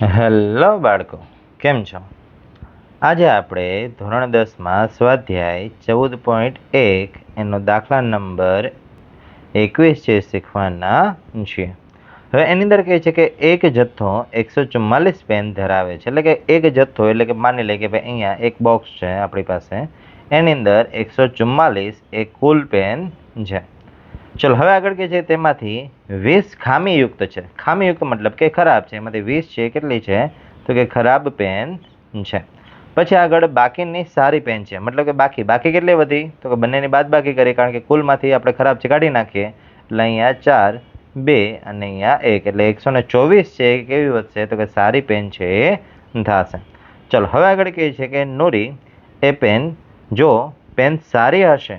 Hello બાળકો, કેમ છો? આજે આપણે ધોરણ દસમાં સ્વાધ્યાય ચૌદ પોઈન્ટ એક એનો દાખલા નંબર એકવીસ છે શીખવાના છીએ. હવે એની અંદર કહે છે કે એક જથ્થો એકસો ચુમ્માલીસ પેન ધરાવે છે. એટલે કે એક જથ્થો, એટલે કે માની લઈએ કે ભાઈ અહીંયા એક બોક્સ છે આપણી પાસે. એની અંદર એકસો ચુમ્માલીસ એ કુલ પેન છે. ચલો, હવે આગળ કે છે તેમાંથી વીસ ખામીયુક્ત છે. ખામીયુક્ત મતલબ કે ખરાબ છે. એમાંથી વીસ છે, કેટલી છે? તો કે ખરાબ પેન છે. પછી આગળ બાકીની સારી પેન છે. મતલબ કે બાકી બાકી કેટલી વધી તો કે બંનેની બાદ બાકી કરી કારણ કે કુલમાંથી આપણે ખરાબ છે કાઢી નાખીએ. એટલે અહીંયા ચાર, બે અને અહીંયા એક. એટલે એકસો ને ચોવીસ છે, એ કેવી વધશે? તો કે સારી પેન છે, એ થશે. ચલો, હવે આગળ કહે છે કે નૂરી, એ પેન જો, પેન સારી હશે,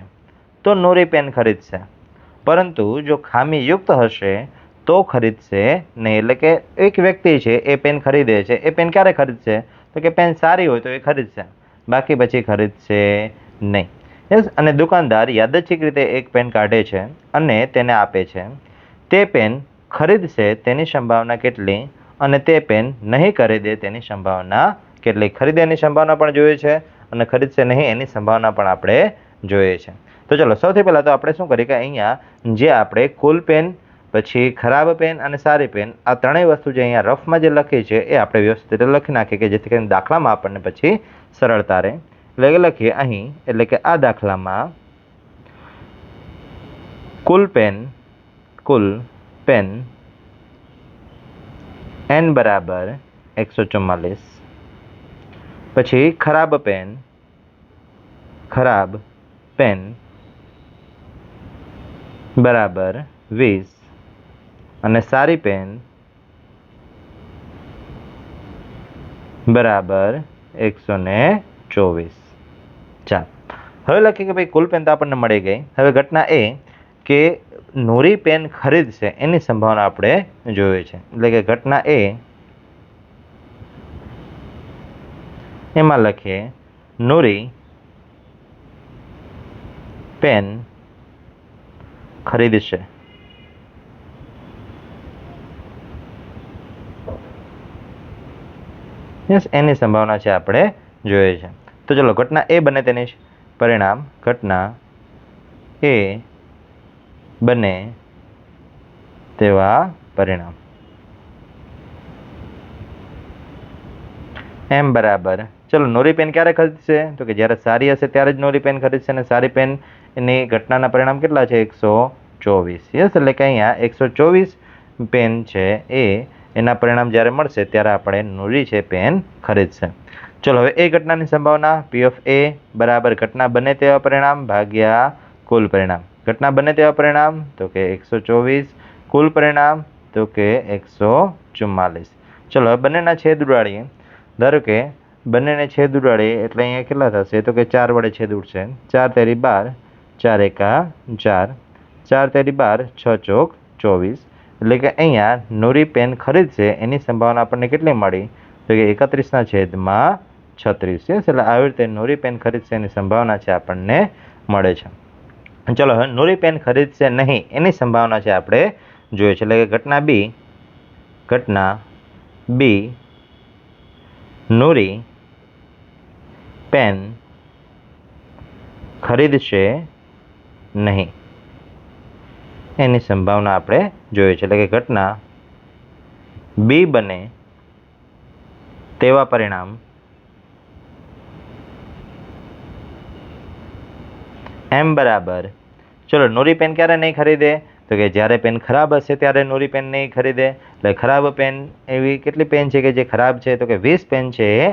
તો નૂરી પેન ખરીદશે. પરંતુ જો ખામીયુક્ત હશે, તો ખરીદશે નહીં. એટલે કે એક વ્યક્તિ છે, એ પેન ખરીદે છે. એ પેન ક્યારે ખરીદશે? તો કે પેન સારી હોય તો એ ખરીદશે. બાકી પછી ખરીદશે નહીં. યસ અને દુકાનદાર યાદચ્છિક રીતે એક પેન કાઢે છે અને તેને આપે છે. તે પેન ખરીદશે તેની સંભાવના કેટલી અને તે પેન નહીં ખરીદે તેની સંભાવના કેટલી? ખરીદેની સંભાવના પણ જોઈએ છે અને ખરીદશે નહીં એની સંભાવના પણ આપણે જોઈએ છે. તો ચલો, સૌથી પહેલાં તો આપણે શું કરીએ કે અહીંયા જે આપણે કુલ પેન પછી ખરાબ પેન અને સારી પેન આ ત્રણેય વસ્તુ જે અહીંયા રફમાં જે લખી છે એ આપણે વ્યવસ્થિત રીતે લખી નાખીએ કે જેથી કરીને દાખલામાં આપણને પછી સરળતા રહે. એટલે લખીએ અહીં, એટલે કે આ દાખલામાં કુલ પેન કુલ પેન એન બરાબર એકસો ચુમ્માલીસ પછી ખરાબ પેન ખરાબ પેન બરાબર, વીસ. અને સારી પેન? બરાબર, એકસો ને ચોવીસ. ચાલ. હવે લખીએ કે ભાઈ કુલ પેન તો આપણને મળી ગઈ. હવે ઘટના એ કે નૂરી પેન ખરીદશે એની સંભાવના આપણે જોઈએ છે. એટલે કે ઘટના એ એમાં લખીએ, નૂરી પેન ખરીદશે. યસ એની સંભાવના છે આપણે જોઈએ છે. તો ચલો, ઘટના એ બને તેની પરિણામ ઘટના એ બને તેવા પરિણામ. એમ બરાબર. ચલો, નોરી પેન ક્યારે ખરીદશે? તો કે જ્યારે સારી હશે ત્યારે જ નોરી પેન ખરીદશે અને સારી પેન એની ઘટનાના પરિણામ કેટલા છે? એકસો ચોવીસ. યસ, એટલે કે અહીંયા એકસો ચોવીસ પેન છે એ, એના પરિણામ જ્યારે મળશે ત્યારે આપણે નૂરી છે પેન ખરીદશે. ચલો, હવે એ ઘટનાની સંભાવના પી ઓફ એ બરાબર ઘટના બને તેવા પરિણામ ભાગ્યા કુલ પરિણામ. ઘટના બને તેવા પરિણામ, તો કે એકસો ચોવીસ. કુલ પરિણામ, તો કે એકસો ચુમ્માલીસ. ચલો, હવે બંનેના છેદ ઉડાડીએ. ધારો કે બંનેને છેદ ઉડાડીએ, એટલે અહીંયા કેટલા થશે? તો કે ચાર વડે છેદ ઉડશે. ચાર તેરી બાર, ચાર એકા ચાર. ચાર તેરી બાર, છ ચોક, ચોવીસ. એટલે કે અહીંયા નૂરી પેન ખરીદશે એની સંભાવના આપણને કેટલી મળી? તો કે એકત્રીસના છેદમાં છત્રીસ. છે એટલે આવી રીતે નૂરી પેન ખરીદશે એની સંભાવના છે આપણને મળે છે. ચલો, હવે નૂરી પેન ખરીદશે નહીં, એની સંભાવના છે આપણે જોઈએ છે. એટલે કે ઘટના બી ઘટના બી, નૂરી પેન ખરીદશે નહીં. એની સંભાવના આપણે જોઈએ છે એટલે કે ઘટના બી બને તેવા પરિણામ એમ બરાબર. ચલો, નોરી પેન ક્યારે નહીં ખરીદે? તો કે જ્યારે પેન ખરાબ હશે ત્યારે નોરી પેન નહીં ખરીદે. એટલે ખરાબ પેન એવી કેટલી પેન છે કે જે ખરાબ છે? તો કે વીસ પેન છે એ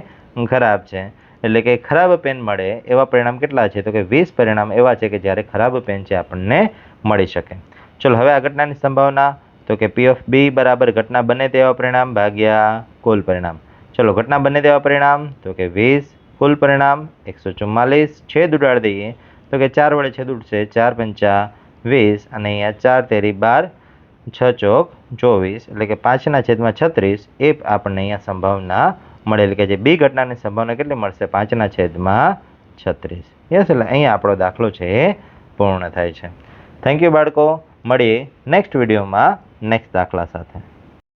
ખરાબ છે. એટલે કે ખરાબ પેન મળે એવા પરિણામ કેટલા છે? તો કે વીસ પરિણામ એવા છે કે જ્યારે ખરાબ પેન છે આપણને મળી શકે. ચલો, હવે આ ઘટનાની સંભાવના, તો કે પી ઓફ બી બરાબર ઘટના બને તેવા પરિણામ ભાગ્યા કુલ પરિણામ. ચલો, ઘટના બને તેવા પરિણામ, તો કે વીસ, કુલ પરિણામ એકસો ચુમ્માલીસ, છેદ ઉડાડી દઈએ, તો કે ચાર વડે છેદ ઉડશે, ચાર પંચા વીસ, અને અહીંયા ચાર તેરી બાર, છ ચોક ચોવીસ, એટલે કે પાંચના છેદમાં છત્રીસ, એ આપણને અહીંયા સંભાવના મળેલી કે જે બી ઘટનાની સંભાવના કેટલી મળશે? પાંચના છેદમાં છત્રીસ. યસ એટલે અહીંયા આપણો દાખલો છે એ પૂર્ણ થાય છે. થેન્ક યુ બાળકો. મળીએ નેક્સ્ટ વિડીયોમાં નેક્સ્ટ દાખલા સાથે.